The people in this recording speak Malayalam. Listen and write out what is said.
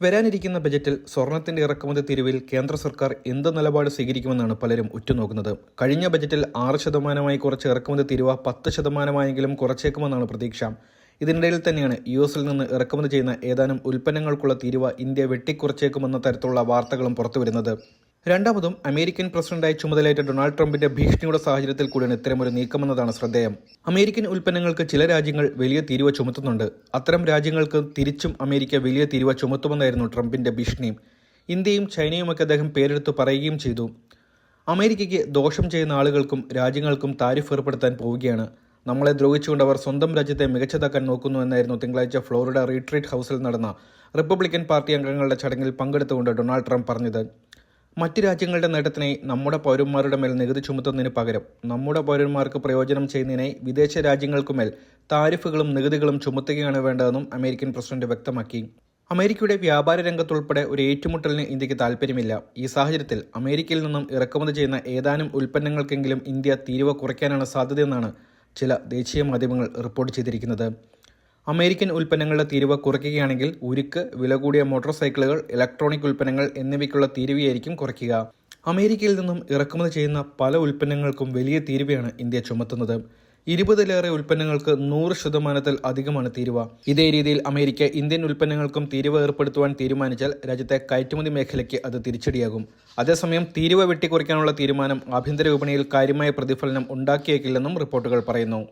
വരാനിരിക്കുന്ന ബജറ്റിൽ സ്വർണത്തിന്റെ ഇറക്കുമതി തിരിവിൽ കേന്ദ്ര സർക്കാർ എന്ത് നിലപാട് സ്വീകരിക്കുമെന്നാണ് പലരും ഉറ്റുനോക്കുന്നത്. കഴിഞ്ഞ ബജറ്റിൽ ആറ് ശതമാനമായി കുറച്ച് ഇറക്കുമതി തിരിവ് പത്ത് ശതമാനമായെങ്കിലും കുറച്ചേക്കുമെന്നാണ് പ്രതീക്ഷ. ഇതിനിടയിൽ തന്നെയാണ് യു എസിൽ നിന്ന് ഇറക്കുമതി ചെയ്യുന്ന ഏതാനും ഉൽപ്പന്നങ്ങൾക്കുള്ള തിരിവ ഇന്ത്യ വെട്ടിക്കുറച്ചേക്കുമെന്ന തരത്തിലുള്ള വാർത്തകളും പുറത്തുവരുന്നത്. രണ്ടാമതും അമേരിക്കൻ പ്രസിഡന്റായി ചുമതലയേറ്റ ഡൊണാൾഡ് ട്രംപിന്റെ ഭീഷണിയുടെ സാഹചര്യത്തിൽ കൂടിയാണ് ഇത്തരമൊരു നീക്കമെന്നതാണ് ശ്രദ്ധേയം. അമേരിക്കൻ ഉൽപ്പന്നങ്ങൾക്ക് ചില രാജ്യങ്ങൾ വലിയ തീരുവ ചുമത്തുന്നുണ്ട്. അത്തരം രാജ്യങ്ങൾക്ക് തിരിച്ചും അമേരിക്ക വലിയ തീരുവ ചുമത്തുമെന്നായിരുന്നു ട്രംപിന്റെ ഭീഷണി. ഇന്ത്യയും ചൈനയുമൊക്കെ അദ്ദേഹം പേരെടുത്ത് പറയുകയും ചെയ്തു. അമേരിക്കയ്ക്ക് ദോഷം ചെയ്യുന്ന ആളുകൾക്കും രാജ്യങ്ങൾക്കും താരിഫ് ഏർപ്പെടുത്താൻ പോവുകയാണ്. നമ്മളെ ദ്രോഹിച്ചുകൊണ്ട് അവർ സ്വന്തം രാജ്യത്തെ മികച്ചതാക്കാൻ നോക്കുന്നു എന്നായിരുന്നു തിങ്കളാഴ്ച ഫ്ലോറിഡ റീട്രീറ്റ് ഹൗസിൽ നടന്ന റിപ്പബ്ലിക്കൻ പാർട്ടി അംഗങ്ങളുടെ ചടങ്ങിൽ പങ്കെടുത്തുകൊണ്ട് ഡൊണാൾഡ് ട്രംപ് പറഞ്ഞത്. മറ്റ് രാജ്യങ്ങളുടെ നേട്ടത്തിനായി നമ്മുടെ പൗരന്മാരുടെ മേൽ നികുതി ചുമത്തുന്നതിന് പകരം നമ്മുടെ പൗരന്മാർക്ക് പ്രയോജനം ചെയ്യുന്നതിനായി വിദേശ രാജ്യങ്ങൾക്കുമേൽ താരിഫുകളും നികുതികളും ചുമത്തുകയാണ് വേണ്ടതെന്നും അമേരിക്കൻ പ്രസിഡന്റ് വ്യക്തമാക്കി. അമേരിക്കയുടെ വ്യാപാര രംഗത്തുൾപ്പെടെ ഒരു ഏറ്റുമുട്ടലിന് ഇന്ത്യയ്ക്ക് താൽപ്പര്യമില്ല. ഈ സാഹചര്യത്തിൽ അമേരിക്കയിൽ നിന്നും ഇറക്കുമതി ചെയ്യുന്ന ഏതാനും ഉൽപ്പന്നങ്ങൾക്കെങ്കിലും ഇന്ത്യ തീരുവ കുറയ്ക്കാനാണ് സാധ്യതയെന്നാണ് ചില ദേശീയ മാധ്യമങ്ങൾ റിപ്പോർട്ട് ചെയ്തിരിക്കുന്നത്. അമേരിക്കൻ ഉൽപ്പന്നങ്ങളുടെ തീരുവ കുറയ്ക്കുകയാണെങ്കിൽ ഉരുക്ക് വില കൂടിയ മോട്ടോർ സൈക്കിളുകൾ ഇലക്ട്രോണിക് ഉൽപ്പന്നങ്ങൾ എന്നിവയ്ക്കുള്ള തീരുവയായിരിക്കും കുറയ്ക്കുക. അമേരിക്കയിൽ നിന്നും ഇറക്കുമതി ചെയ്യുന്ന പല ഉൽപ്പന്നങ്ങൾക്കും വലിയ തീരുവയാണ് ഇന്ത്യ ചുമത്തുന്നത്. ഇരുപതിലേറെ ഉൽപ്പന്നങ്ങൾക്ക് നൂറ് ശതമാനത്തിൽ അധികമാണ് തീരുവ. ഇതേ രീതിയിൽ അമേരിക്ക ഇന്ത്യൻ ഉൽപ്പന്നങ്ങൾക്കും തീരുവ ഏർപ്പെടുത്തുവാൻ തീരുമാനിച്ചാൽ രാജ്യത്തെ കയറ്റുമതി മേഖലയ്ക്ക് അത് തിരിച്ചടിയാകും. അതേസമയം തീരുവ വെട്ടിക്കുറയ്ക്കാനുള്ള തീരുമാനം ആഭ്യന്തര വിപണിയിൽ കാര്യമായ പ്രതിഫലനം ഉണ്ടാക്കിയേക്കില്ലെന്നും റിപ്പോർട്ടുകൾ പറയുന്നു.